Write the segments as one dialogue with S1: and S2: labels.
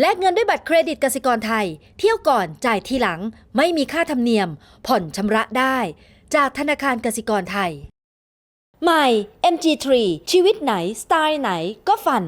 S1: แลกเงินด้วยบัตรเครดิตกสิกรไทย เที่ยวก่อนจ่ายทีหลัง ไม่มีค่าธรรมเนียม ผ่อนชำระได้ จากธนาคารกสิกรไทย ใหม่ MG3 ชีวิตไหน สไตล์ไหนก็ฝัน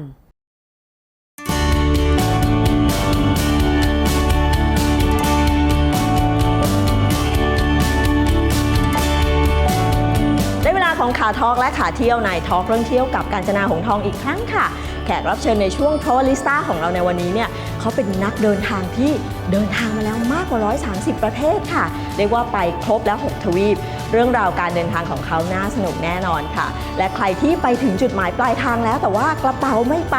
S2: ได้เวลาของขาทอกและขาเที่ยวในทอกเรื่องเที่ยวกับการจนาหงทองอีกครั้งค่ะ แขกรับเชิญในช่วงท r ลิสตาของเราในวันนี้เนี่ยเขาเป็นนักเดินทางที่เดินทางมาแล้วมากกว่า 130 ประเทศค่ะ เรียกว่าไปครบแล้ว 6 ทวีป เรื่องราวการเดินทางของเขาน่าสนุกแน่นอนค่ะ และใครที่ไปถึงจุดหมายปลายทางแล้ว แต่ว่ากระเป๋าไม่ไป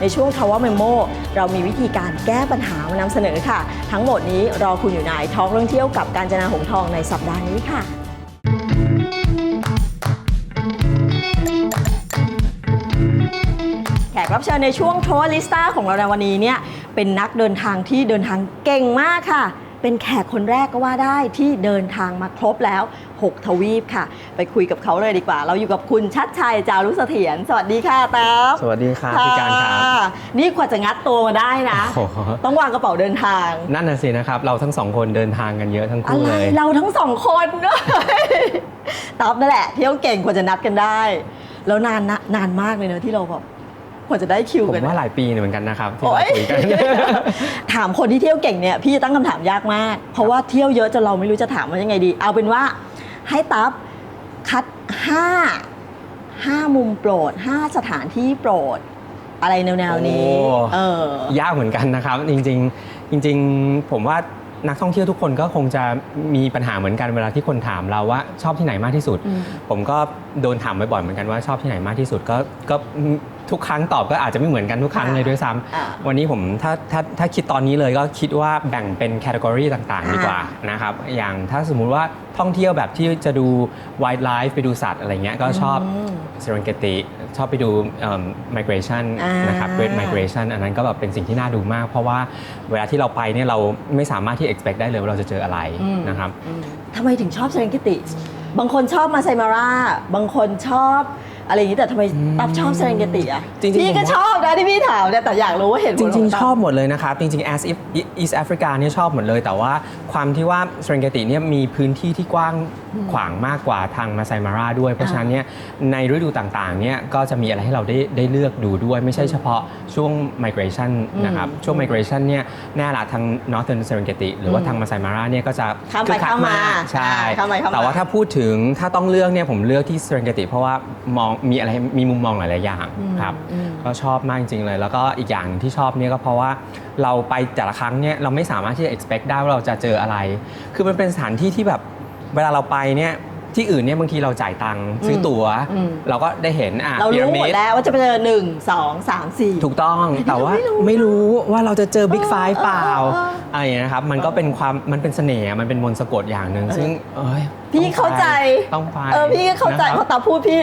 S2: ในช่วง Travel Memo เรามีวิธีการแก้ปัญหามานำเสนอค่ะ ทั้งหมดนี้รอคุณอยู่ในท้อกเรื่องเที่ยวกับการจนาหงทองในสัปดาห์นี้ค่ะ กรับเชิญในช่วงทัวร์ลิสต้าของเราในวันนี้เนี่ยเป็นนักเดินทางที่เดินทางเก่งมากค่ะ เป็นแขกคนแรกก็ว่าได้ที่เดินทางมาครบแล้ว 6 ทวีปค่ะ ไปคุยกับเขาเลยดีกว่า เราอยู่กับคุณชัดชัยจารุเสถียรสวัสดีค่ะแต๊บ
S3: สวัสดีครับพี่การครับะ
S2: นี่กว่าจะงัดตัวมาได้นะ
S3: โอ้โห
S2: ต้องวางกระเป๋าเดินทาง
S3: นั่นน่ะสินะครับ เราทั้งสองคนเดินทางกันเยอะทั้ง
S2: อะ
S3: คู่
S2: ไร
S3: เลย
S2: เราทั้งสองคนด้วยต๊อบนั่นแหละเที่ยวเก่งกว่าจะนัดกันได้ แล้วนานนะนานมากเลยเนอะที่เราแบบ กว่าจะได้คิว
S3: ผม
S2: กัน
S3: ว่าหลายปีเหมือนกันนะครับที่
S2: โอ๊
S3: เรา
S2: ย
S3: คุยกัน
S2: ถามคนที่เที่ยวเก่งเนี่ยพี่จะตั้งคำถามยากมาก เพราะว่าเที่ยวเยอะจนเราไม่รู้จะถามว่ายังไงดี เอาเป็นว่าให้ตับคัด5 5มุมโปรด5สถานที่โปรด อะไรแนวๆนี้
S3: โอ้
S2: เออ
S3: ยากเหมือนกันนะครับ จริงๆจริง ๆ ผมว่า นักท่องเที่ยวทุกคนก็คงจะมีปัญหาเหมือนกันเวลาที่คนถามเราว่าชอบที่ไหนมากที่สุด
S2: อืม
S3: ผมก็โดนถามบ่อยๆเหมือนกันว่าชอบที่ไหนมากที่สุดก็ก็ทุกครั้งตอบก็อาจจะไม่เหมือนกันทุกครั้งเลยด้วยซ้ำ
S2: อ่า
S3: วันนี้ผมถ้าถ้าถ้าคิดตอนนี้เลยก็คิดว่าแบ่งเป็นแคตตากรีต่างๆ ดีกว่านะครับอย่างถ้าสมมุติว่าท่องเที่ยวแบบที่จะดู wildlife ไปดูสัตว์อะไรเงี้ยก็ชอบ
S2: อืม
S3: เซ r ร n เกติชอบไปดูเอิ่ม migration
S2: อ่าน
S3: นะครับ great migration อันนั้นก็แบบเป็นสิ่งที่น่าดูมาก เพราะว่าเวลาที่เราไปเนี่ยเราไม่สามารถที่ expect ได้เลยว่าเราจะเจออะไร
S2: อืม
S3: นะครับ
S2: อืมทำไมถึงชอบเซเรนกิติ บางคนชอบมาไซมาร่า บางคนชอบ อะไรอย่างนี้แต่ทำไมตับชอบเซเรนกิติอะ
S3: จริงๆ
S2: พี่ก็
S3: ผมว่า
S2: ชอบนะที่พี่ถามเนี่ยแต่อยากรู้ว่าเห็นผล
S3: จริง
S2: ข
S3: ๆ
S2: ตั๊
S3: ชอบหมดเลยนะครับ จริงๆ as if East Africa เนี่ยชอบหมดเลย แต่ว่าความที่ว่า Serengeti เนี่ยมีพื้นที่ที่กว้างขวางมากกว่าทางมาไซมาราด้วย เพราะฉะนั้นเนี่ยในฤดูต่างๆเนี่ยก็จะมีอะไรให้เราได้ได้เลือกดูด้วย ไม่ใช่เฉพาะช่วง migration นะครับ ช่วง migration เนี่ยแน่ละทาง Northern Serengeti หรือว่าทางมาไซมาราเนี่ยก็จะ
S2: ข้ามไป
S3: คึกคัก
S2: ข้ามมา
S3: ใช่
S2: ข้ามไปข้ามมา
S3: แต่ว่า ถ้าพูดถึงถ้าต้องเลือกเนี่ยผมเลือกที่ Serengeti เพราะว่ามองมีอะไรมีมุมมองหลาย ๆ อย่างครับ
S2: อืม
S3: ก็ชอบมากจริง ๆ เลย แล้วก็อีกอย่างหนึ่งที่ชอบเนี่ยก็เพราะว่าเราไปแต่ละครั้งเนี่ยเราไม่สามารถที่จะ expect ได้ว่าเราจะเจออะไร คือมันเป็นสถานที่ที่แบบเวลาเราไปเนี่ยที่อื่นเนี่ยบางทีเราจ่ายตังค์ซื้อตั๋ว
S2: อืม
S3: เราก็ได้เห็นอะ
S2: เรา
S3: พี
S2: รู้
S3: ระ
S2: หม
S3: มิ
S2: ด
S3: ด
S2: แล้วว่าจะไปเจอหนึ่งสองสามสี่
S3: ถูกต้องแต่ว่า
S2: ไม่รู้
S3: ไม่รู้ว่าเราจะเจอบิ๊กไฟ
S2: เออ
S3: เปล่า
S2: เออเออ
S3: อะไรอย่างเงี้ยนะครับมันก็เป็นความมันเป็นเสน่ห์มันเป็นมนต์สะกดอย่างหนึ่งซึ่งเอ้ย
S2: พี่
S3: ต้องไป
S2: เข้าใจ
S3: ต้องไป
S2: เออพี่ก็เข้าใจ
S3: นะ
S2: พ
S3: ค
S2: อ
S3: รับ
S2: ตาพูดพี่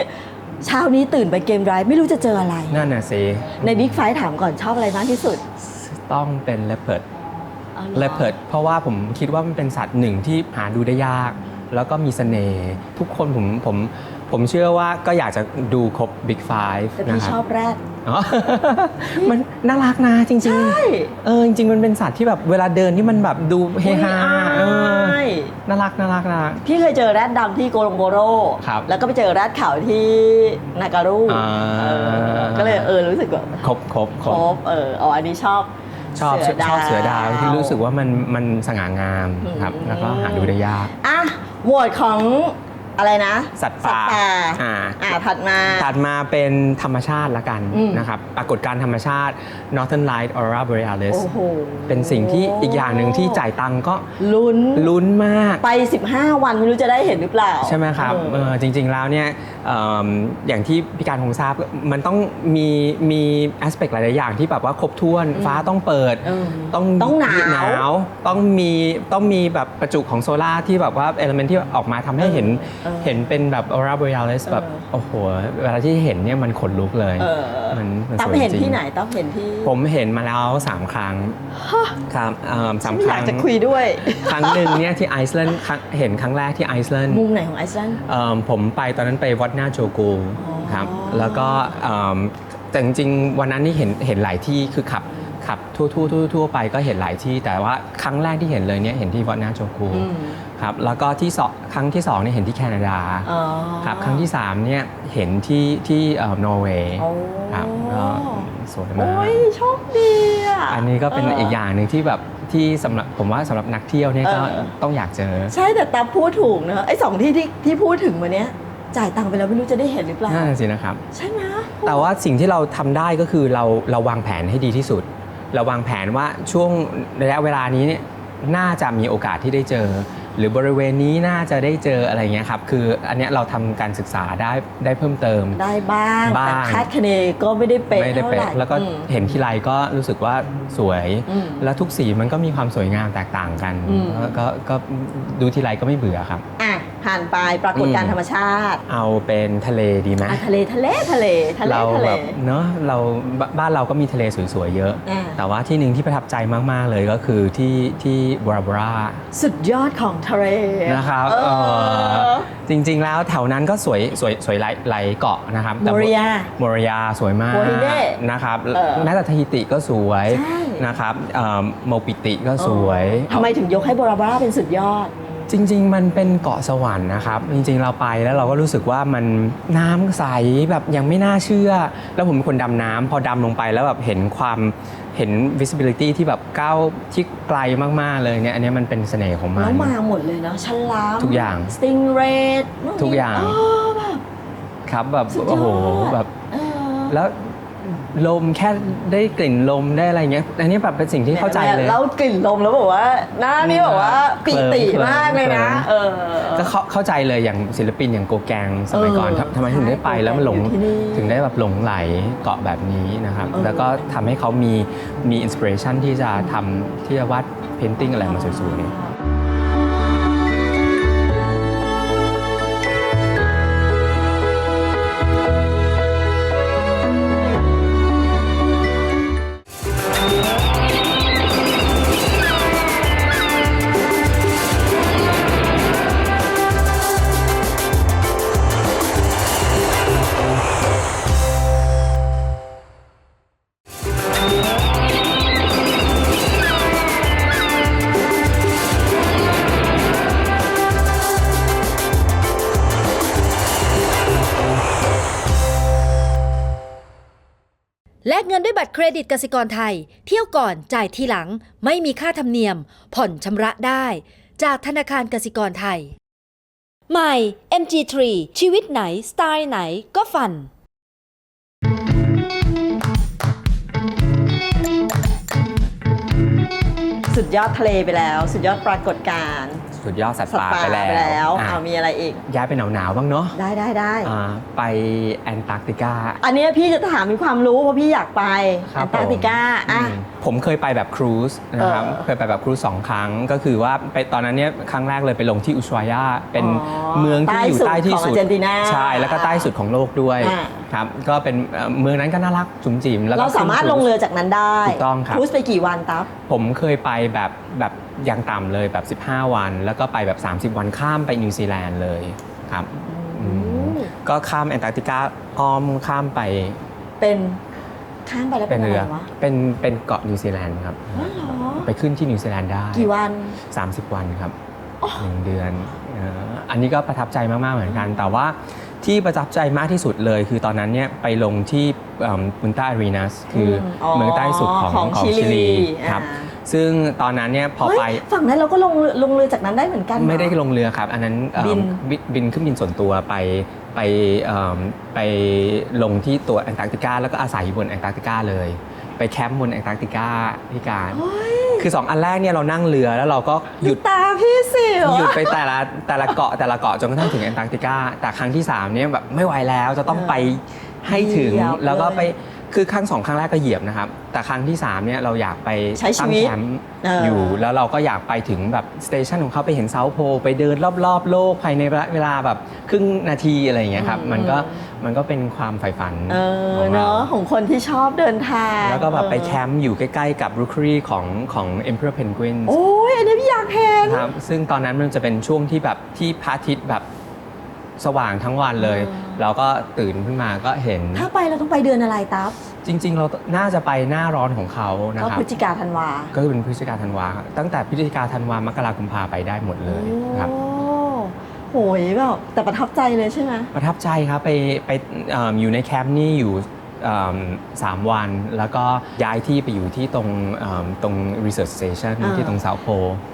S2: เช้านี้ตื่นไปเกมไดรฟ์ไม่รู้จะเจออะไร
S3: นั่นน่ะสิ
S2: ในบิ๊กไฟถามก่อนชอบอะไรมากที่สุด
S3: ต้องเป็นเลเพิร์ด
S2: อ๋อหรอ
S3: เลเพิร์ดเพราะว่าผมคิดว่ามันเป็นสัตว์หนึ่งที่หาดูได้ยาก แล้วก็มีเสน่ห์ทุกคนผมผม ผมเชื่อว่าก็อยากจะดูครบ Big Five
S2: แต่
S3: นะ
S2: พี่
S3: ค
S2: ช
S3: รั
S2: อ
S3: บ บ
S2: แรด
S3: อ๋อ มันน่ารักนะจริง
S2: ใช่
S3: ๆเออจริงๆ มันเป็นสัตว์ที่แบบเวลาเดินที่มันแบบดูเฮฮาเออ
S2: ใช่
S3: น่ารักน่ารักน่ารัก
S2: พี่เคยเจอแรดดำที่โกโลงโกโร
S3: ครับ
S2: แล้วก็ไปเจอแรดขาวที่นาการู
S3: อ่า
S2: เออก็เลยเออรู้สึกแบบ
S3: ครบครบค
S2: ค
S3: ร
S2: ร
S3: บบ
S2: เอออ๋ออันนี้ชอบ
S3: ชอบชอบเสือดาวที่รู้สึกว่ามันมันสง่างามครับ
S2: อืม
S3: แล้วก็หาดูได้ยาก
S2: อะหมวดของ อะไรนะ
S3: สัตว์ป่า
S2: ป่า
S3: อ่า
S2: อ่าถัดมา
S3: ถัดมาเป็นธรรมชาติละกัน
S2: อืม
S3: นะครับ ปรากฏการณ์ธรรมชาติ Northern Light Aurora Borealis
S2: โอ้โห
S3: เป็นสิ่งที่อีกอย่างหนึ่งที่จ่ายตังค์ก็
S2: ลุ้น
S3: ลุ้นมาก
S2: ไป 15 วันไม่รู้จะได้เห็นหรือเปล่า
S3: ใช่ไหมครับ
S2: เออ
S3: เออจริง ๆ แล้วเนี่ยเอิ่มอย่างที่พี่การคงทราบมันต้องมีมีแอสเปกหลายๆอย่างที่แบบว่าครบถ้วนฟ้าต้องเปิด
S2: เออ
S3: ต้อง
S2: ต้องหนาว
S3: หนาวต้องมีต้องมีแบบประจุของโซล่าร์ที่แบบว่าเอลเมนที่ออกมาทำให้เห็น
S2: เออ
S3: เห็นเป็นแบบ aurora borealis แบบ
S2: เออ
S3: โอ้โห เวลาที่เห็นเนี่ยมันขนลุกเลย
S2: เออ
S3: มันมัน
S2: ต๊อบ
S3: สวย
S2: เห็น
S3: จริง
S2: ที่ไหนต๊อบเห็นที่
S3: ผมเห็นมาแล้ว3ครั้งครับเอิ่มสาม
S2: ไม่
S3: ค
S2: อยา
S3: รั้
S2: ก
S3: ง
S2: จะคุยด้วย
S3: ครั้งหนึ่งเนี่ยที่ไอซ์แลนด์ครั้งเห็นครั้งแรกที่ไอซ์แลนด์
S2: มุมไหนของไอซ์แลนด์
S3: เอิ่มผมไปตอนนั้นไปวัดหน้าโจกู
S2: อ๋อ
S3: ครับแล้วก็เอิ่มแต่จริงๆวันนั้นนี่เห็นเห็นหลายที่คือขับ ขับทั่วทั่วทั่วทั่วไปก็เห็นหลายที่แต่ว่าครั้งแรกที่เห็นเลยเนี่ยเห็นที่วัดหน้าโจกู
S2: อืม
S3: ครับแล้วก็ที่สองครั้งที่สองเนี่ยเห็นที่แคนาดา
S2: อ๋อ
S3: ครับครั้งที่สามเนี่ยเห็นที่ที่เอ่อนอร์เวย์
S2: โอ้
S3: ครับก็สวยมาก
S2: โอ้ยโชคดีอะ
S3: อันนี้ก็เป็นอีกอย่างหนึ่งที่แบบที่สำหรับผมว่าสำหรับนักเที่ยวเนี่ยก็
S2: เออ
S3: ต้องอยากเจอ
S2: ใช่แต่ตาพูดถูกเนอะไอ้สองที่ที่ที่พูดถึงวันเนี้ยจ่ายตังค์ไปแล้วไม่รู้จะได้เห็นหรือเปล่า
S3: นั่นนะสินะครับ
S2: ใช่ไหม
S3: แต่ว่าสิ่งที่เราทำได้ก็คือเราเราวางแผนให้ดีที่สุด เราวางแผนว่าช่วงระยะเวลานี้เนี่ยน่าจะมีโอกาสที่ได้เจอ หรือบริเวณนี้น่าจะได้เจออะไรเงี้ยครับคืออันเนี้ยเราทำการศึกษาได้ได้เพิ่มเติม
S2: ได้บ้าง
S3: บ้าง
S2: แต่คาดคะเนก็ไม่ได้เป๊ะ
S3: ไม่ได้
S2: เท่า
S3: เป๊ะ
S2: ไหร่
S3: แล้วก็
S2: อืม
S3: เห็นทีไรก็รู้สึกว่าสวย
S2: อืม
S3: แล้วทุกสีมันก็มีความสวยงามแตกต่างกัน
S2: อืม
S3: ก็ก็ก็ดูทีไรก็ไม่เบื่อครับ
S2: อะ ผ่านไปปรากฏการณ์
S3: อืม
S2: ธรรมชาติ
S3: เอาเป็นทะเลดีไหม
S2: อะทะเลทะเลทะเลทะเล
S3: เรา
S2: ทะเล
S3: แบบเนอะเราบบ้านเราก็มีทะเลสวยๆเยอะ
S2: อ่า
S3: แต่ว่าที่หนึ่งที่ประทับใจมากๆเลยก็คือที่ที่บราบรา
S2: สุดยอดของทะเล
S3: นะครับ
S2: เอ
S3: เอ่
S2: อ
S3: อ จริงๆแล้วแถวนั้นก็สวยสวยสวยหลายหลายเกาะนะครับแต่
S2: โมริยา
S3: โมริยาสวยมาก
S2: โมริเน่
S3: นะครับ
S2: เออ
S3: แม้แต่ทาฮิติก็สวย
S2: ใช่
S3: นะครับเอ่อโมปิติก็สวย
S2: ทำไมถึงยกให้บราบาร่าเป็นสุดยอด
S3: จริง ๆ มันเป็นเกาะสวรรค์นะครับ จริง ๆ เราไปแล้วเราก็รู้สึกว่ามันน้ำใสแบบยังไม่น่าเชื่อ แล้วผมเป็นคนดำน้ำพอดำลงไปแล้วแบบเห็นความเห็น visibility ที่แบบก้าวที่ไกลมาก ๆ เลยเนี่ยอันเนี้ยมันเป็นเสน่ห์ของมัน
S2: แล้วมาหมดเลยเนาะฉลาม
S3: ทุกอย่าง
S2: สติงเรด
S3: ทุกอย่าง
S2: แบบ
S3: ครับแบบ
S2: สุดยอด
S3: โอ้โหแบบ
S2: เออ
S3: แล้ว ลมแค่ได้กลิ่นลมได้อะไรเงี้ยอันนี้แบบเป็นสิ่งที่เข้าใจเลย
S2: แล้วกลิ่นลมแล้วบอกว่าหน้านี่บอกว่าปิติ
S3: เคลิ้ม
S2: มากเลยนะ
S3: เคลิ้ม
S2: เออ
S3: ก็เข้าเข้าใจเลยอย่างศิลปินอย่างโกแกงสมัยก่อน
S2: เออ
S3: ทำทำไมถึงได้ไปแล้วมันหลง
S2: อยู่ที่นี่
S3: ถึงได้แบบหลงไหลเกาะแบบนี้นะครับ
S2: เออ
S3: แล้วก็ทำให้เขามีมีอินสปิเรชันที่จะทำที่จะวาดเพนติ้งอะไรมาสวยๆ
S1: บัตรเครดิตกสิกรไทย เที่ยวก่อนจ่ายทีหลัง ไม่มีค่าธรรมเนียม ผ่อนชำระได้ จากธนาคารกสิกรไทย ใหม่ MG3 ชีวิตไหน สไตล์ไหนก็ฝัน
S2: สุดยอดทะเลไปแล้ว สุดยอดปรากฏการณ์
S3: สุดยอดสัตว์
S2: สัต
S3: ป่า
S2: ว์ป่า
S3: ไป
S2: ไป
S3: แล้ว
S2: แล้ว
S3: อะ
S2: เอามีอะไรอีก
S3: ย้ายไปหนาวๆบ้างเนาะ
S2: ได้ได้ได้
S3: อ่าไปแอนตาร์กติกา
S2: อันเนี้ยพี่จะถามมีความรู้เพราะพี่อยากไป
S3: ครั
S2: แอบนตาร์กติกาอะ
S3: อืมผมเคยไปแบบครูซนะครับ
S2: เออ
S3: เคยไปแบบครูซสองครั้ง ก็คือว่าไปตอนนั้นเนี่ยครั้งแรกเลยไปลงที่อุชวายาเป็น
S2: อ๋อ
S3: เมืองที่อยู่
S2: ใต้
S3: ใต้
S2: สุด
S3: ที่
S2: ของ
S3: สุด
S2: อาร์เจนตินา
S3: ใช่ แล้วก็ใต้สุดของโลกด้วย
S2: อ่า
S3: ครับก็เป็นเอ่อเมืองนั้นก็น่ารักจุ๋มจิ๋มแล้วก็
S2: เราสามารถลงเรือจากนั้นได้
S3: ถูกต้องครับ
S2: ครูซไปกี่วันตับ
S3: ผมเคยไปแบบแบบ อย่างต่ำเลยแบบ 15 วัน แล้วก็ไปแบบ 30 วันข้ามไปนิวซีแลนด์เลยครับอืมก็ข้ามแอนตาร์กติกาอ้อมข้ามไป
S2: เป็นข้ามไปแล้ว
S3: เป็
S2: เป็นนอะ
S3: เรื
S2: ไร
S3: อ
S2: วะ
S3: เป็นเป็นเกาะนิวซีแลนด์ครับ
S2: อ๋อเหรอ
S3: ไปขึ้นที่นิวซีแลนด์ได้
S2: กี่วัน
S3: 30 วันครับหนึ่งเดือนเอ่ออันนี้ก็ประทับใจมาก ๆ เหมือนกัน แต่ว่าที่ประทับใจมากที่สุดเลย คือตอนนั้นเนี่ยไปลงที่ปุนตาอารีนัสคืออ
S2: มอ๋อ
S3: เมืองใต้สุดของ
S2: ของ
S3: ของ
S2: ชิลี
S3: ชิลีครับ
S2: อ่า
S3: ซึ่งตอนนั้นเนี่ยพอ
S2: เฮ้ย
S3: ไป
S2: ฝั่งนั้นเราก็ลงลงเรือจากนั้นได้เหมือนกันเหรอ
S3: ไม่ได้ลงเรือครับ อันนั้นเอิ่ม
S2: บิน
S3: บิบินขึ้นบินส่วนตัวไปไปเอิ่มไปลงที่ตัวแอนตาร์กติกาแล้วก็อาศัยอยู่บนแอนตาร์กติกาเลย ไปแคมป์บนแอนตาร์กติกาพี่การ
S2: เฮ้ย
S3: คือสองอันแรกเนี่ยเรานั่งเรือแล้วเราก็หยุด
S2: ตาพี่สิว
S3: หยุดไปแต่ละแต่ละเกาะแต่ละเกาะจนกระทั่งถึงแอนตาร์กติกาแต่ครั้งที่ 3 เนี่ยแบบไม่ไหวแล้วจะต้องไปให้ถึง
S2: เหยียบ
S3: แล้วก็ไป
S2: เลย
S3: คือครั้งสองครั้งแรกก็เหยียบนะครับ แต่ครั้งที่3เนี่ยเราอยากไป
S2: ใช้ชี
S3: ตั้ง
S2: วิต
S3: แคมป์
S2: เออ
S3: อ
S2: อ
S3: ยู่ แล้วเราก็อยากไปถึงแบบสเตชันของเขาไปเห็นเซาโพลไปเดินรอบๆ โลกภายในเวลาแบบครึ่งนาทีอะไรอย่างเงี้ยครับมันก็มันก็เป็นความใฝ่ฝัน
S2: เออ
S3: ของเรา
S2: เนาะของคนที่ชอบเดินทาง
S3: แล้วก็แบบไป
S2: เออ
S3: แคมป์อยู่ใกล้ๆกับรูครีของของ Emperor Penguin
S2: โอ้ยอันนี้พี่อยากเห็น
S3: ครับซึ่งตอนนั้นมันจะเป็นช่วงที่แบบที่พระอาทิตย์แบบ สว่างทั้งวันเลย
S2: อืม
S3: เราก็ตื่นขึ้นมาก็เห็น
S2: ถ้าไปเราต้องไปเดือนอะไรตับ
S3: จริง ๆ เราน่าจะไปหน้าร้อนของเขานะ
S2: ก็
S3: ครับ
S2: พฤศจิกาธันวา
S3: ก็เป็นพฤศจิกาธันวาครับตั้งแต่พฤศจิกาธันวามกรากุมภาไปได้หมดเลยครับ
S2: โอ้โหยแบบแต่ประทับใจเลยใช่ไหม
S3: ประทับใจครับไปไปเอิ่มอยู่ในแคมป์นี่อยู่เอิ่มสามวัน แล้วก็ย้ายที่ไปอยู่ที่ตรงเอิ่มตรง research station
S2: อ่า
S3: ที่ตรงเซาโพ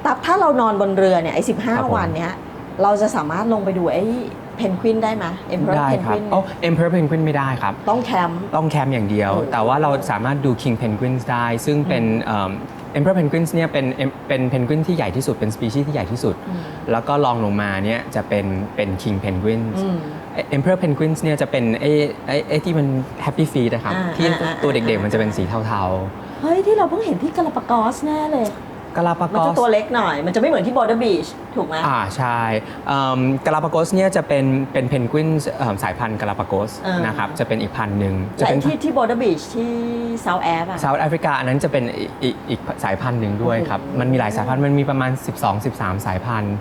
S2: ตับถ้าเรานอนบนเรือเนี่ยไอ้สิ
S3: ครับผม
S2: วันเนี้ยเราจะสามารถลงไปดูไอ้ เพนกวินได้ไหมเอ็มเพอร์
S3: ได้
S2: เพน
S3: ค
S2: ก
S3: รับ
S2: วิน
S3: โอ้ Emperor Penguin ไม่ได้ครับ
S2: ต้องแคมป์
S3: ต้องแคมป์อย่างเดียว
S2: เออ
S3: แต่ว่าเราสามารถดู King Penguins ได้ ซึ่งเป็นเอิ่ม Emperor Penguins เนี่ยเป็นเป็นเพนกวินที่ใหญ่ที่สุดเป็นสปีชีส์ที่ใหญ่ที่สุด
S2: อืม
S3: แล้วก็ลองลงมาเนี่ยจะเป็นเป็น King Penguins
S2: อืม
S3: Emperor Penguins เนี่ยจะเป็นไอ้ไอ้ไอ้ที่มัน Happy Feet นะครับ
S2: อ่า
S3: ที่
S2: อ่าอ่า
S3: ตัวเด็กๆมันจะเป็นสีเทา
S2: เฮ้ย ที่เราเพิ่งเห็นที่กาลาปากอสแน่เลย
S3: ๆ กาลาปา
S2: มัน
S3: กอ
S2: จะ
S3: ส
S2: ตัวเล็กหน่อย มันจะไม่เหมือนที่บอร์เดอร์บีชถูกไหม
S3: อ่าใช่กาลาปากอสเนี่ยจะเป็นเป็นเพนกวินสายพันธุ์กาลาปากอส
S2: เออ
S3: นะครับจะเป็นอีกพันธุ์หนึ่งจะ
S2: และ
S3: เป็น
S2: ที่ที่บอร์เดอร์บีชที่เซาท์แอฟอะ
S3: เซาท์แอฟริกาอันนั้นจะเป็นอีกอีกอีกสายพันธุ์หนึ่งด้วยครับ มันมีหลายสายพันธุ์มันมีประมาณ 12-13 สายพันธุ์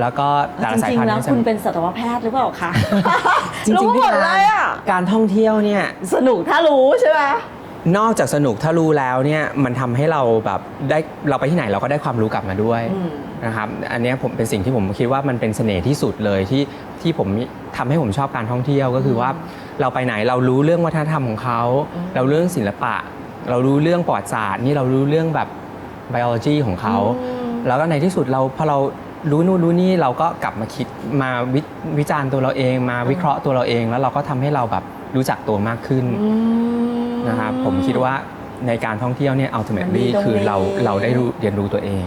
S3: แล้วก็แต่ละ
S2: จ
S3: สาย
S2: ริง
S3: พัน
S2: ๆ
S3: ธุ์
S2: แล้ว
S3: เนี่ยจะ
S2: คุณเป็นสัตวแพทย์หรือเปล่าคะ
S3: จริง
S2: รู้
S3: ๆ
S2: หมด
S3: พี่
S2: เลยอะ
S3: การท่องเที่ยวเนี่ย
S2: สนุกถ้ารู้ใช่ไหม
S3: นอกจากสนุกถ้ารู้แล้วเนี่ยมันทำให้เราแบบได้เราไปที่ไหนเราก็ได้ความรู้กลับมาด้วย
S2: อืม
S3: นะครับอันเนี้ยผมเป็นสิ่งที่ผมคิดว่ามันเป็นเสน่ห์ที่สุดเลยที่ที่ผมทำให้ผมชอบการท่องเที่ยวก็คือว่าเราไปไหนเรารู้เรื่องวัฒนธรรมของเขา
S2: อืม
S3: เราเรื่องศิลปะ เรารู้เรื่องประวัติศาสตร์นี่เรารู้เรื่องแบบ biology ของเขา
S2: อืม
S3: แล้วก็ในที่สุดเราพอเรารู้นู่นรู้นี่เราก็กลับมาคิดมาวิวิจารณ์ตัวเราเอง มาวิเคราะห์ตัวเราเอง แล้วเราก็ทำให้เราแบบรู้จักตัวมากขึ้น
S2: อืม
S3: นะครับผมคิดว่าในการท่องเที่ยวเนี่ย ultimately
S2: มันมีตรงนี้
S3: คือเราเราได้รู้เรียนรู้ตัวเอง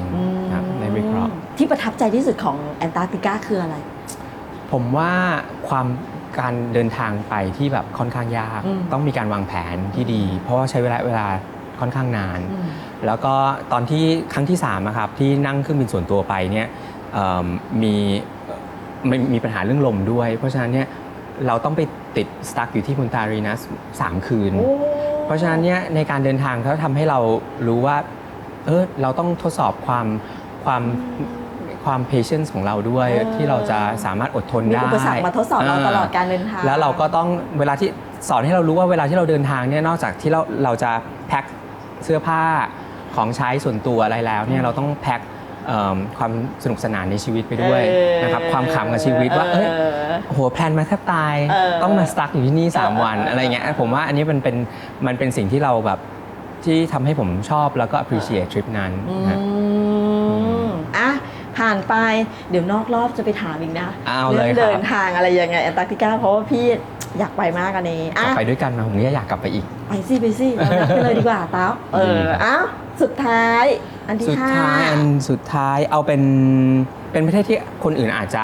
S3: ครับได้วิเคราะห์
S2: ที่ประทับใจที่สุดของแอนตาร์กติกาคืออะไร
S3: ผมว่าความการเดินทางไปที่แบบค่อนข้างยาก
S2: อืม
S3: ต้องมีการวางแผนที่ดี เพราะว่าใช้เวลาเวลาค่อนข้างนาน
S2: อืม
S3: แล้วก็ตอนที่ครั้งที่3อะครับที่นั่งเครื่องบินส่วนตัวไปเนี่ยเอิ่มมีเอ่อมีมีปัญหาเรื่องลมด้วย เพราะฉะนั้นเนี่ยเราต้องไปติดสตั๊กอยู่ที่พุนตารีนัสสามคืน
S2: โอ้
S3: เพราะฉะนั้นเนี่ยในการเดินทางเขาทำให้เรารู้ว่าเออเราต้องทดสอบความความความ patience ของเราด้วย
S2: เออ
S3: ที่เราจะสามารถอดทน
S2: มี
S3: ได้
S2: อุปสรรคมาทดสอบเราตลอดการเดินทาง
S3: แล้วเราก็ต้องเวลาที่สอนให้เรารู้ว่าเวลาที่เราเดินทางเนี่ยนอกจากที่เราเราจะแพ็คเสื้อผ้าของใช้ส่วนตัวอะไรแล้วเนี่ยเราต้องแพ็คเอิ่ม ความสนุกสนานในชีวิตไปด้วย
S2: เออ
S3: นะครับความขำกับชีวิตว่าเอ้ยโอ้โหแพลนมาแทบตาย
S2: เออ
S3: ต้องมาสตั๊กอยู่ที่นี่
S2: เออ
S3: 3วัน
S2: เออ
S3: อะไรเงี้ยผมว่าอันนี้มันเป็นมันเป็นสิ่งที่เราแบบที่ทำให้ผมชอบแล้วก็ appreciate ทริปนั้น
S2: อื
S3: นะ
S2: มอะผ่านไปเดี๋ยวนอกรอบจะไปถามอีกนะ
S3: เอาเลย
S2: รื่อง
S3: ครับ
S2: เดินทางอะไรยังไงแอนตาร์กติกาเพราะว่าพี่อยากไปมากอันนี้
S3: กลั
S2: อะ
S3: บไปด้วยกันนะผมก็อยากกลับไปอีก
S2: ไปสิไปสิเรานัดไปเลยดีกว่าต๊อบเออ
S3: ดีครับ
S2: อ้าวสุดท้าย อันที่
S3: สุด
S2: ห้า
S3: ท้ายอันสุดท้ายเอาเป็นเป็นประเทศที่คนอื่นอาจจะ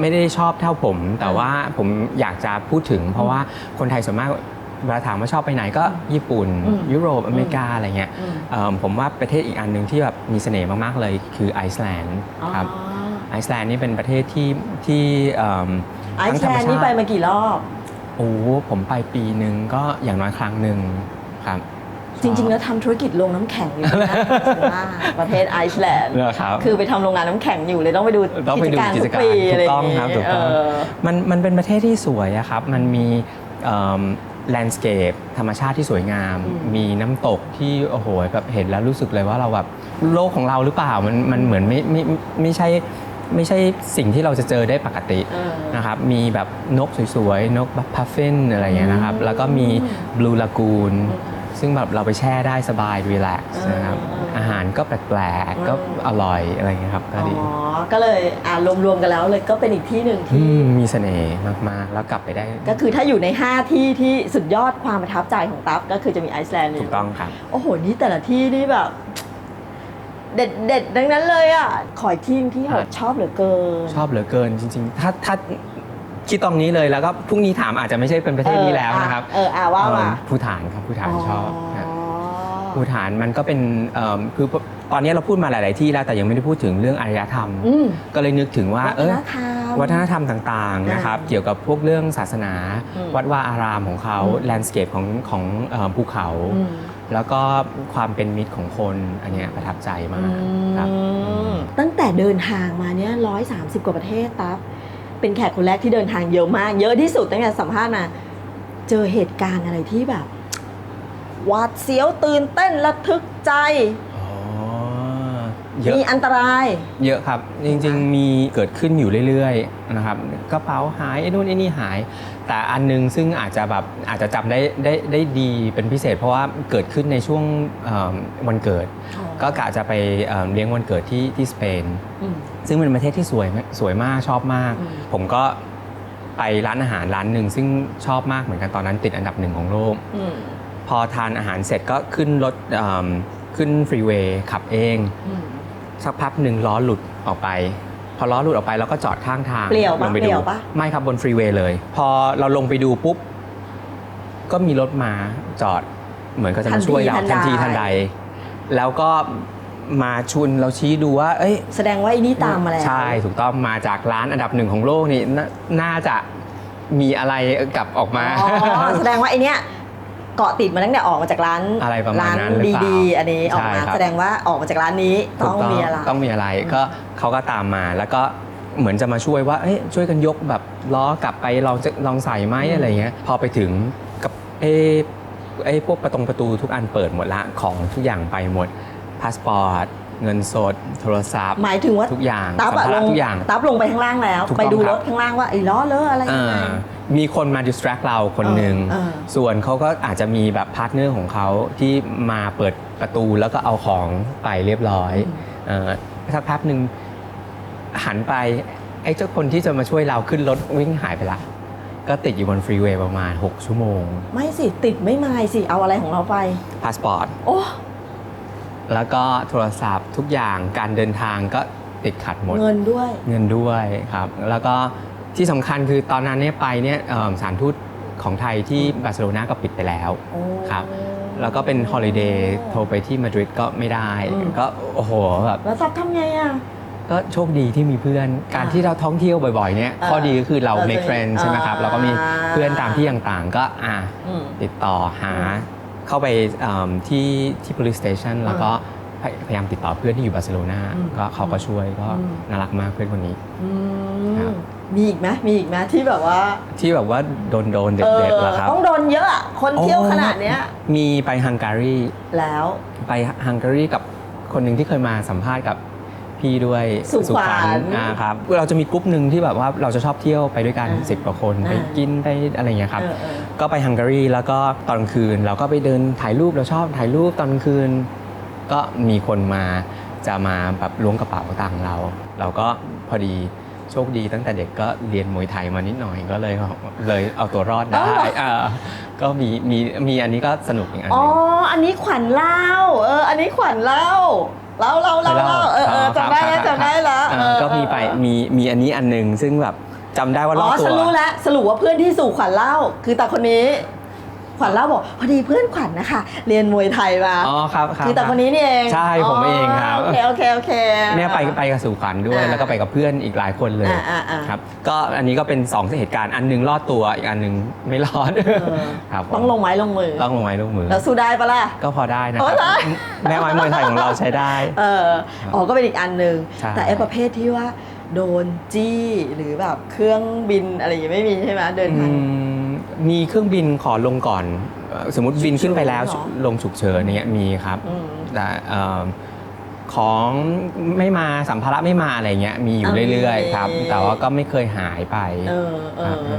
S3: ไม่ได้ชอบเท่าผม แต่ว่าผมอยากจะพูดถึง เพราะว่าคนไทยส่วนมากเวลาถามว่าชอบไปไหนก็ญี่ปุ่น
S2: อืม
S3: ยุโรปอเมริกาอะไรเงี้ย
S2: อืม
S3: เอิ่มผมว่าประเทศอีกอันหนึ่งที่แบบมีเสน่ห์มาก ๆ เลยคือไอซ์แลนด์ครับ
S2: อ๋อ
S3: ไอซ์แลนด์นี่เป็นประเทศที่ที่เอิ่ม
S2: ไอ
S3: ทั้ง
S2: ซ์
S3: ธร
S2: แล
S3: รม
S2: นด์
S3: ชา
S2: นี่ไป
S3: ติ
S2: มากี่รอบ
S3: โอ้ผมไปปีหนึ่งก็อย่างน้อยครั้งหนึ่งครับ
S2: จริง ๆ แล้วทำธุรกิจโรงน้ำแข็งอยู่นะถือว่าประเทศไอซ์แลนด์
S3: เหรอครับ
S2: คือไปทำโรงงานน้ำแข็งอยู่เลยต้องไปดู
S3: ต้องไปดูกิจการ
S2: ทุปี
S3: ถู
S2: อะไร
S3: ก
S2: อ
S3: ต้อง
S2: ย่าง
S3: ครับ
S2: งี้
S3: ถูกต้อง
S2: เออ
S3: มันมันเป็นประเทศที่สวยอะครับ มันมีแลนด์สเคปธรรมชาติที่สวยงาม
S2: อืม
S3: มีน้ำตกที่โอ้โหแบบเห็นแล้วรู้สึกเลยว่าเราแบบโลกของเราหรือเปล่ามันมันเหมือนไม่ไม่ไม่ใช่ไม่ใช่สิ่งที่เราจะเจอได้ปกติ
S2: เออ
S3: นะครับมีแบบนกสวยๆ นกพัฟฟินอะไรอย่างเงี้ยนะครับ
S2: อืม
S3: แล้วก็มีบลูลากูน
S2: อืม
S3: ซึ่งแบบเราไปแช่ได้สบายรีแลกซ์นะครับ
S2: เอออ
S3: อาหหารก็แปลกๆก็อร่อยอะไรเงี้ยครับก็
S2: อ๋อ
S3: ดี
S2: ก็เลยอ่ารวมๆกันแล้วเลยก็เป็นอีกที่หนึ่ง
S3: อื
S2: ที่
S3: มมีเสน่ห์มากๆ แล้วกลับไปได้
S2: ก็คือถ้าอยู่ใน 5 ที่ที่สุดยอดความประทับใจของตั๊บก็คือจะมีไอซ์แลนด์
S3: ถูกต้องครับ
S2: โอ้โหนี่แต่ละที่นี่แบบเด็ดเด็ดๆดังนั้นเลยอะขออีกที่ที่หกชอบเหลือเกิน
S3: ชอบเหลือเกินจริง ๆ ถ้าถ้า คิดตรงนี้เลยแล้วก็พรุ่งนี้ถามอาจจะไม่ใช่เป็นประเทศนี้แล้วนะครับ
S2: เอออะว่ามา
S3: เอิ่มภูฐานครับภูฐานชอบครับ
S2: อ๋อ
S3: ภูฐานมันก็เป็นเอิ่มคือตอนนี้เราพูดมาหลาย ๆ ที่แล้วแต่ยังไม่ได้พูดถึงเรื่องอารยธรรม
S2: อืม
S3: ก็เลยนึกถึงว่า
S2: วั
S3: เอ
S2: ฒ
S3: อน
S2: ธรรม
S3: วัฒนธรรมต่างๆนะครับ
S2: อ่า
S3: เกี่ยวกับพวกเรื่องศาสนา
S2: อืม
S3: วัดวาอารามของเขา
S2: อืม
S3: แลนด์สเคปของของเอิ่มภูเขา
S2: อืม
S3: แล้วก็ความเป็นมิตรของคนอันเนี้ยประทับใจมากครับ
S2: อืมตั้งแต่เดินทางมาเนี่ยร้อยสามสิบกว่าประเทศตั๊บ เป็นแขกคนแรกที่เดินทางเยอะมาก เยอะที่สุดตั้งแต่สัมภาษณ์มาเจอเหตุการณ์อะไรที่แบบหวาดเสียวตื่นเต้นระทึกใจ
S3: เยอะ
S2: มีอันตราย
S3: เยอะครับ จริง ๆ มีเกิดขึ้นอยู่เรื่อยๆนะครับกระเป๋าหายไอ้นู่นไอ้นี่หาย แต่อันนึงซึ่งอาจจะแบบอาจจะจำได้ได้ได้ดีเป็นพิเศษ เพราะว่าเกิดขึ้นในช่วงเอิ่มวันเกิดก็กะจะไปเอิ่มเลี้ยงวันเกิดที่ที่สเปน
S2: อืม
S3: ซึ่งเป็นประเทศที่สวยมากสวยมากชอบมาก
S2: อืม
S3: ผมก็ไปร้านอาหารร้านหนึ่งซึ่งชอบมากเหมือนกันตอนนั้นติดอันดับหนึ่งของโลก
S2: อืม
S3: พอทานอาหารเสร็จก็ขึ้นรถเอิ่มขึ้นฟรีเวย์ขับเอง
S2: อืม
S3: สักพักหนึ่งล้อหลุดออกไป พอล้อหลุดออกไปเราก็จอดข้างทาง
S2: เปลี่ยวปะ
S3: ลงไป
S2: เปลี่
S3: ดู
S2: ยวปะ
S3: ไม่ครับบนฟรีเวย์เลย พอเราลงไปดูปุ๊บ ก็มีรถมาจอดเหมือนก็จะมาช่วยเราทันทีทันใด แล้วก็มาชุนเราชี้ดูว่า เอ้ย
S2: แสดงว่าไอ้นี่ตามมาแล้ว
S3: ใช่ถูกต้องมาจากร้านอันดับหนึ่งของโลกนี่นาน่าจะมีอะไรกลับออกมา
S2: อ๋อ แสดงว่าไอเนี้ย เกาะติดมาตั้งแต่ออกมาจากร้าน
S3: อะไรประมาณนั้นหรือเปล่า
S2: ดีๆอันนี้ออกมา
S3: ใช่ครับ
S2: แสดงว่าออกมาจากร้านนี้
S3: ถู
S2: ต้อกงมีอะไร
S3: ต้องมีอะไรก็เขาก็ตามมาแล้วก็เหมือนจะมาช่วยว่าเอ้ยช่วยกันยกแบบล้อกลับไปลองจะลองใส่ไหม
S2: อืม
S3: อะไรเงี้ยพอไปถึงกับเอ้ไอ้พวกประตงประตูทุกอันเปิดหมดละของทุกอย่างไปหมดพาสปอร์ต เงินสดโทรศัพท์
S2: หมายถึงว่า
S3: ทุกอย่าง
S2: ตับ
S3: สัม
S2: อะ
S3: ภา
S2: ล
S3: ระ
S2: ง
S3: ทุกอย่าง
S2: ตับลงไปข้างล่างแล้ว
S3: ถูกต้อง
S2: ไปดู
S3: ครั
S2: ร
S3: บ
S2: ถข้างล่างว่าไอ้ล้อเลอะอะไรยังไง
S3: อ่ามีคนมา distract เราคนหนึ่ง
S2: เออเออ
S3: ส่วนเขาก็อาจจะมีแบบพาร์ทเนอร์ของเขาที่มาเปิดประตูแล้วก็เอาของไปเรียบร้อยเออสักพักหนึ่งหันไปไอ้เจ้าคนที่จะมาช่วยเราขึ้นรถวิ่งหายไปละก็ติดอยู่บนฟรีเวย์ประมาณ 6 ชั่วโมง
S2: ไม่สิ ติดไม่มายสิ เอาอะไรของเราไป
S3: พาสปอร์ต
S2: โอ้
S3: แล้วก็โทรศัพท์ทุกอย่างการเดินทางก็ติดขัดหมด
S2: เงินด้วย
S3: เงินด้วยครับ แล้วก็ที่สำคัญคือตอนนั้นเนี่ยไปเนี่ยเอิ่มสถานทูตของไทยที่บาร์เซโลนาก็ปิดไปแล้ว
S2: โอ้
S3: ครับ แล้วก็เป็นฮอลิเดย์โทรไปที่มาดริดก็ไม่ได้
S2: อืม
S3: ก็โอ้โหแบบ
S2: แล้วตับทำไงอะ
S3: ก็โชคดีที่มีเพื่อน การที่เราท่องเที่ยวบ่อยๆเนี่ย
S2: เออ
S3: ข้อดีก็คือเรา
S2: เออ
S3: make friends ใช่ไหมครับ
S2: อ่า
S3: เราก็มีเพื่อนตามที่ต่างๆ ก็อะ
S2: อืม
S3: ติดต่อหา เข้าไปเอิ่มที่ที่ police station แล้วก็พยพยายามติดต่อเพื่อนที่อยู่บาร์เซโลนา
S2: อืม
S3: ก็เขาก็ช่วยก็
S2: อืม
S3: น่ารักมากเพื่อนคนนี้
S2: อื
S3: ครั
S2: ม
S3: บ
S2: มีอีกไหมมีอีกไหมที่แบบว่า
S3: ที่แบบว่าโดนโดนๆเด็
S2: เอ
S3: ดๆ
S2: อ
S3: แล้วครับ
S2: ต้องโดนเยอะอะคนเที่ยว
S3: โอ้
S2: ขนาดเนี้ย
S3: มีไปฮังการี
S2: แล้ว
S3: ไปฮังการีกับคนหนึ่งที่เคยมาสัมภาษณ์กับพี่ด้วย
S2: สุขวัญ
S3: อ่าครับเราจะมีกลุ่มหนึ่งที่แบบว่าเราจะชอบเที่ยวไปด้วยกัน
S2: อ่า
S3: สิบกว่าคน
S2: อ่า
S3: ไปกินไปอะไรอย่างเงี้ยครับ
S2: เออเออ
S3: ก็ไปฮังการีแล้วก็ตอนกลางคืน เราก็ไปเดินถ่ายรูปเราชอบถ่ายรูปตอนกลางคืน ก็มีคนมาจะมาแบบล้วงกระเป๋าตังค์เรา เราก็พอดีโชคดีตั้งแต่เด็กก็เรียนมวยไทยมานิดหน่อยก็เลยเลยเอาตัวรอดได้
S2: อ๋อเหรอ
S3: อ่าก็มีมีมีอันนี้ก็สนุกอีกอันห
S2: อ๋อ
S3: นึง
S2: อันนี้ขวัญเล่าเอออันนี้ขวัญเล่าเล่าเล่าเล่าเล่าเออเออ
S3: ครับ
S2: จำได้
S3: ครั
S2: แล้ว
S3: บ
S2: จำได้แล้ว
S3: เออ
S2: เออ
S3: ก็มีไปมีมีอันนี้อันหนึงซึ่งแบบ จำได้ว่าร
S2: อ๋
S3: อบ
S2: อ
S3: ตั
S2: ฉัน
S3: ว
S2: รู้แล้วสรุปว่าเพื่อนที่สู่ขวัญเล่า คือแต่คนนี้ ขวัญเล่าบอกพอดีเพื่อนขวัญนะคะ เรียนมวยไทยมา
S3: อ๋อครับครับ
S2: คือแต่คนนี้นี่เอง
S3: ใช่ผมเองครับ
S2: โอเคโอเคโอเค
S3: เนี่ยไปไปกับสุขวัญด้วย
S2: อ่า
S3: แล้วก็ไปกับเพื่อนอีกหลายคนเลย
S2: อ่าอ่าอ่า
S3: ครับก็อันนี้ก็เป็นสองเหตุการณ์อันหนึงรอดตัวอีกอันหนึงไม่รอด
S2: เออ
S3: ครับผม
S2: ต้องลงไม้ลงมือ
S3: ต้องลงไม้ลงมือ
S2: แล้วสู้ได้ปะล่ะ
S3: ก็พอได้นะ
S2: พ
S3: ค
S2: อ
S3: รับ
S2: ได้
S3: แม่ไม้มวยไทยของเราใช้ได้
S2: เอออ๋อก็เป็นอีกอันหนึ่ง
S3: ใช่
S2: แต่ไอ้ประเภทที่ว่า โดนจี้หรือแบบเครื่องบินอะไรอย่างเงี้ยไม่มีใช่ไหมเดินทาง
S3: อืมมีเครื่องบินขอลงก่อนเอ่อสมมติบินขึ้นไปแล้ว
S2: ฉุกเฉินเหรอ
S3: ลงฉุกเฉินเนี่ยมีครับ
S2: อืม
S3: แต่เอ่อของไม่มาสัมภาระไม่มาอะไรเงี้ยมีอยู่
S2: อ่า
S3: เรื่อย
S2: มี
S3: ๆครับ แต่ว่าก็ไม่เคยหายไป
S2: เออเอ
S3: ครับ
S2: อ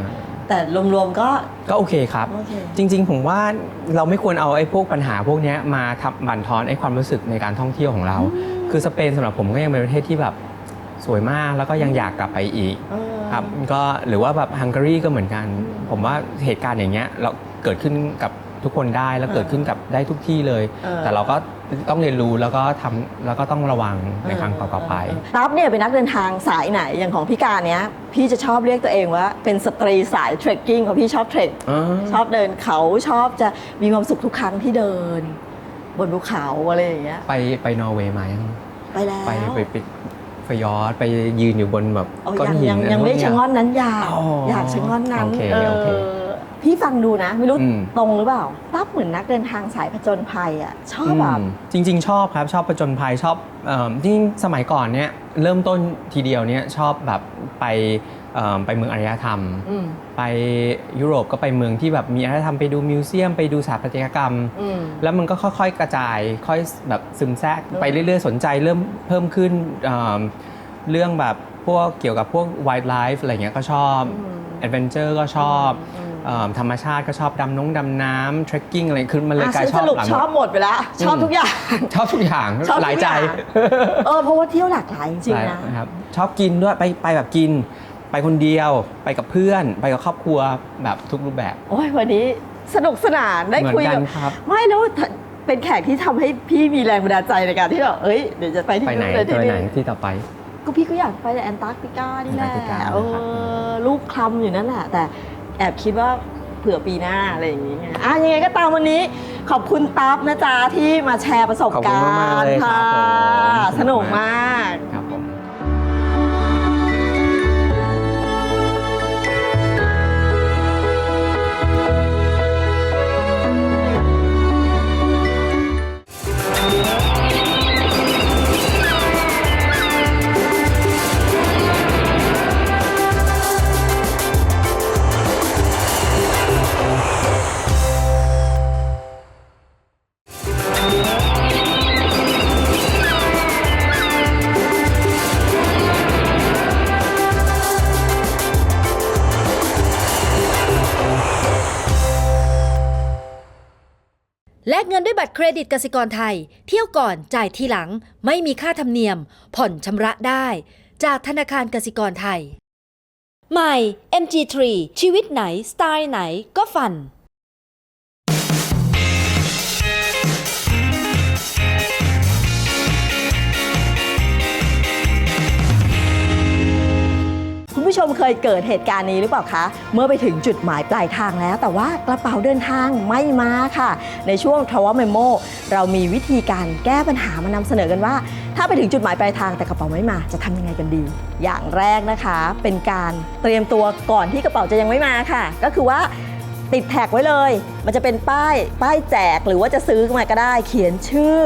S2: แต่รวมๆก็
S3: ก็โอเคครับ
S2: โอเค
S3: จริง ๆ ผมว่าเราไม่ควรเอาไอ้พวกปัญหาพวกเนี้ยมาทำบั่นทอนไอ้ความรู้สึกในการท่องเที่ยวของเรา คือสเปนสำหรับผมก็ยังเป็นประเทศที่แบบ สวยมากแล้วก็ยังอยากกลับไปอีก
S2: เออ
S3: ครับก็หรือว่าแบบฮังการีก็เหมือนกัน ผมว่าเหตุการณ์อย่างเงี้ยเราเกิดขึ้นกับทุกคนได้แล้ว
S2: เออ
S3: เกิดขึ้นกับได้ทุกที่เลย
S2: เออ
S3: แต่เราก็ต้องเรียนรู้แล้วก็ทำแล้วก็ต้องระวังในครั้งต่อๆไป
S2: ตั๊บเนี่ยเป็นนักเดินทางสายไหนอย่างของพี่การเนี้ยพี่จะชอบเรียกตัวเองว่าเป็นสตรีสายเทรคกิ้งเพราะพี่ชอบเทรค
S3: อ๋อ
S2: ชอบเดินเขาชอบจะมีความสุขทุกครั้งที่เดิน บนภูเขาอะไรอย่างเงี้ย
S3: ไปไปนอร์เวย์มายัง
S2: ไปแล้ว
S3: ไปไปไป ไปยอร์ดไปยืนอยู่บนแบบ
S2: เอา
S3: ก้อน
S2: ยัง
S3: หิน
S2: ยัง
S3: อะไร
S2: ยัง
S3: พว
S2: ไม่
S3: ก
S2: ชะ
S3: เนี้ย
S2: ง่อนนั้นอยาก
S3: อ๋ออย
S2: อากชะง่อนนั้น
S3: โอเค
S2: เอ
S3: โอเค
S2: อพี่ฟังดูนะ ไม่รู้
S3: อืม
S2: ตรงหรือเปล่าตั๊บเหมือนนักเดินทางสายผจญภัยอะชอบแบบ
S3: อืมจริง ๆ ชอบครับชอบประจนภัยชอบเอิ่มจริงๆสมัยก่อนเนี่ยเริ่มต้นทีเดียวเนี่ยชอบแบบไปเอิ่มไปเมืองอารยธรรม
S2: อืม
S3: ไปยุโรปก็ไปเมืองที่แบบมีอารยธรรมไปดูมิวเซียมไปดูสถาปัตยกรรม
S2: อืม
S3: แล้วมันก็ค่อยๆกระจาย ค่อยแบบซึมแทรกไปเรื่อยๆ สนใจเริ่มเพิ่มขึ้นเอิ่มเรื่องแบบพวกเกี่ยวกับพวก wildlife อะไรเงี้ยก็ชอบ
S2: อืม
S3: adventure ก็ชอบ
S2: อืม
S3: เอิ่มธรรมชาติก็ชอบดำน้องดำน้ำ trekking อะไรคือมันเลย
S2: อะ
S3: กลาย
S2: ซึ่ง
S3: ช
S2: ส
S3: อบ
S2: รุป
S3: หลัง
S2: ชอบหมดไปแล้วชอบทุกอย่าง
S3: ชอบทุกอย่าง
S2: ชอบทุก
S3: หลายใจ
S2: อย่าง เออเพราะว่าเที่ยวหลากหลายจริง
S3: หลาย
S2: ๆนะ
S3: นะครับชอบกินด้วยไปไปแบบกิน ไปคนเดียวไปกับเพื่อน ไปกับครอบครัวแบบทุกรูปแบบ
S2: โอ้ยวันนี้สนุกสนานได้
S3: เหมือน
S2: คุย
S3: กั
S2: กับ
S3: นครับ
S2: ไม่แล้วเป็นแขกที่ทำให้พี่มีแรงบันดาลใจในการที่แบบเอ้ยเดี๋ยวจะไปที่
S3: ไปไหน
S2: เลย
S3: ไป
S2: ที่
S3: ไหนที่ต่อไป
S2: ก็พี่ก็อยากไปแอนตาร์กติกานี่แหละ
S3: แอนตาร์กติกา
S2: เอ
S3: นะครับ
S2: อลูกคลำอยู่นั่นแหละแต่แอบคิดว่าเผื่อปีหน้าอะไรอย่างงี้ไงอะยังไงก็ตามวันนี้ขอบคุณตั๊บนะจ๊ะที่มาแชร์ประสบ
S3: ขอบ
S2: กา
S3: คุณมากๆ
S2: ร
S3: เลย
S2: ณ์
S3: ครั
S2: ค่ะ
S3: บผม
S2: สนุกมาก
S3: ครับผม
S1: รเครดิตกสิกรไทย เที่ยวก่อนจ่ายทีหลัง ไม่มีค่าธรรมเนียม ผ่อนชำระได้ จากธนาคารกสิกรไทย ใหม่ MG3 ชีวิตไหน สไตล์ไหนก็ฟัน
S2: มเคยเกิดเหตุการณ์นี้หรือเปล่าคะ เมื่อไปถึงจุดหมายปลายทางแล้ว แต่ว่ากระเป๋าเดินทางไม่มาค่ะ ในช่วง Travel Memo เรามีวิธีการแก้ปัญหามานำเสนอกันว่า ถ้าไปถึงจุดหมายปลายทางแต่กระเป๋าไม่มาจะทำยังไงกันดี อย่างแรกนะคะ เป็นการเตรียมตัวก่อนที่กระเป๋าจะยังไม่มาค่ะ ก็คือว่าติดแท็กไว้เลย มันจะเป็นป้าย ป้ายแจกหรือว่าจะซื้อมาก็ได้ เขียนชื่อ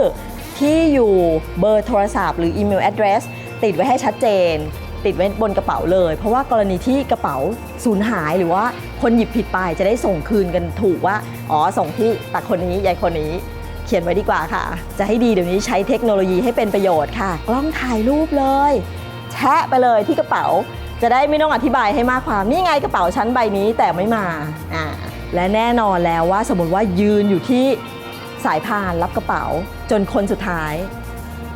S2: ที่อยู่เบอร์โทรศัพท์หรืออีเมล address ติดไว้ให้ชัดเจน ติดไว้บนกระเป๋าเลย เพราะว่ากรณีที่กระเป๋าสูญหายหรือว่าคนหยิบผิดไปจะได้ส่งคืนกันถูกว่า อ๋อส่งที่ตาคนนี้ยายคนนี้ เขียนไว้ดีกว่าค่ะ จะให้ดีเดี๋ยวนี้ใช้เทคโนโลยีให้เป็นประโยชน์ค่ะ กล้องถ่ายรูปเลย แชะไปเลยที่กระเป๋า จะได้ไม่ต้องอธิบายให้มากความนี่ไงกระเป๋าชั้นใบนี้แต่ไม่มาอ่าและแน่นอนแล้วว่าสมมติว่ายืนอยู่ที่สายพานรับกระเป๋า จนคนสุดท้าย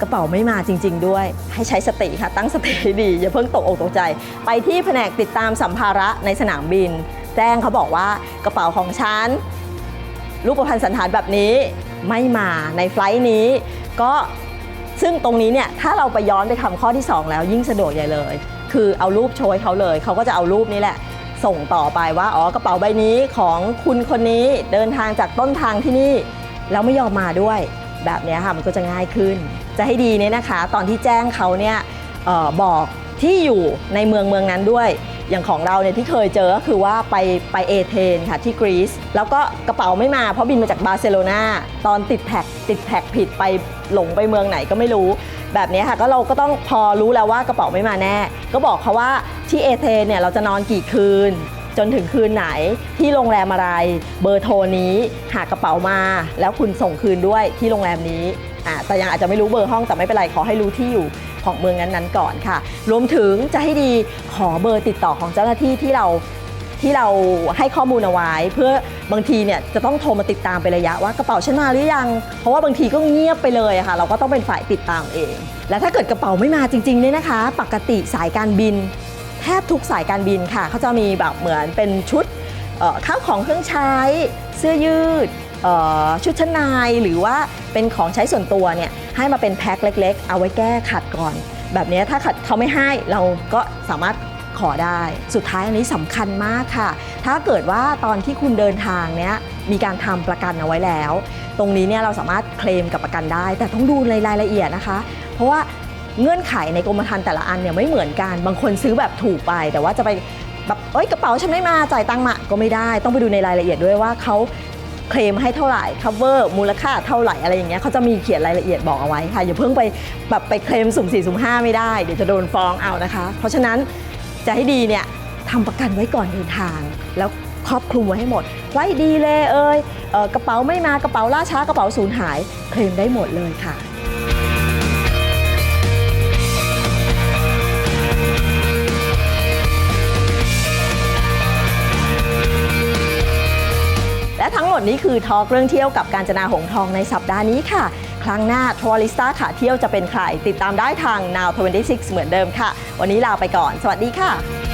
S2: กระเป๋าไม่มาจริง ๆ ด้วย ให้ใช้สติค่ะ ตั้งสติให้ดี อย่าเพิ่งตกอกตกใจ ไปที่แผนกติดตามสัมภาระในสนามบิน แจ้งเขาบอกว่ากระเป๋าของฉันรูปพรรณสันฐานแบบนี้ไม่มาในไฟล์นี้ ก็ซึ่งตรงนี้เนี่ยถ้าเราไปย้อนไปทำข้อที่ 2 แล้วยิ่งสะดวกใหญ่เลย คือเอารูปโชว์เขาเลย เขาก็จะเอารูปนี้แหละ ส่งต่อไปว่าอ๋อกระเป๋าใบนี้ของคุณคนนี้เดินทางจากต้นทางที่นี่แล้วไม่ยอมมาด้วย แบบนี้ค่ะมันก็จะง่ายขึ้น จะให้ดีเนี่ยนะคะ ตอนที่แจ้งเขาเนี่ยออบอกที่อยู่ในเมืองเมืองนั้นด้วย อย่างของเราเนี่ยที่เคยเจอก็คือว่าไปไปเอเธนค่ะที่กรีซแล้วก็กระเป๋าไม่มาเพราะบินมาจากบาร์เซโลนาตอนติดแท็กติดแท็กผิดไปหลงไปเมืองไหนก็ไม่รู้ แบบนี้ค่ะก็เราก็ต้องพอรู้แล้วว่ากระเป๋าไม่มาแน่ ก็บอกเขาว่าที่เอเธนเนี่ยเราจะนอนกี่คืนจนถึงคืนไหนที่โรงแรมอะไร เบอร์โทรนี้หากระเป๋ามา แล้วคุณส่งคืนด้วยที่โรงแรมนี้ อ่าแต่ยังอาจจะไม่รู้เบอร์ห้องแต่ไม่เป็นไรขอให้รู้ที่อยู่ของเมืองนั้นๆก่อนค่ะ รวมถึงจะให้ดีขอเบอร์ติดต่อของเจ้าหน้าที่ที่เราที่เราให้ข้อมูลเอาไว้ เพื่อบางทีเนี่ยจะต้องโทรมาติดตามเป็นระยะว่ากระเป๋าฉันมาหรือยัง เพราะว่าบางทีก็เงียบไปเลยอะค่ะ เราก็ต้องเป็นฝ่ายติดตามเอง และถ้าเกิดกระเป๋าไม่มาจริงๆเนี่ยนะคะ ปกติสายการบิน แทบทุกสายการบินค่ะเขาจะมีแบบเหมือนเป็นชุดข้าวของเครื่องใช้ เสื้อยืดชุดชั้นในหรือว่า เป็นของใช้ส่วนตัวเนี่ยให้มาเป็นแพ็คเล็ก ๆ เอาไว้แก้ขัดก่อน แบบนี้ถ้าขัดเขาไม่ให้เราก็สามารถขอได้ สุดท้ายอันนี้สำคัญมากค่ะ ถ้าเกิดว่าตอนที่คุณเดินทางเนี้ยมีการทำประกันเอาไว้แล้ว ตรงนี้เนี่ยเราสามารถเคลมกับประกันได้ แต่ต้องดูในรายละเอียดนะคะ เพราะว่าเงื่อนไขในกรมธรรม์แต่ละอันเนี่ยไม่เหมือนกัน บางคนซื้อแบบถูกไป แต่ว่าจะไปแบบเอ้ยกระเป๋าฉันไม่มาจ่ายตังค์มาก็ไม่ได้ ต้องไปดูในรายละเอียดด้วยว่าเขา เคลมให้เท่าไหร่ cover มูลค่าเท่าไหร่อะไรอย่างเงี้ยเขาจะมีเขียนรายละเอียดบอกเอาไว้ค่ะ อย่าเพิ่งไปแบบไปเคลมสุ่มสี่สุ่มห้าไม่ได้เดี๋ยวจะโดนฟ้องเอานะคะ เพราะฉะนั้นจะให้ดีเนี่ยทำประกันไว้ก่อนเดินทาง แล้วครอบคลุมไว้ให้หมด ไว้ดีเลยเอ่ยเอ่อกระเป๋าไม่มากระเป๋าล่าช้ากระเป๋าสูญหาย เคลมได้หมดเลยค่ะ มดนี้คือทอล์กเรื่องเที่ยวกับการจนาหงทองในสัปดาห์นี้ค่ะ ครั้งหน้าทัวริสต้าขาเที่ยวจะเป็นใคร ติดตามได้ทาง Now 26เหมือนเดิมค่ะ วันนี้ลาไปก่อน สวัสดีค่ะ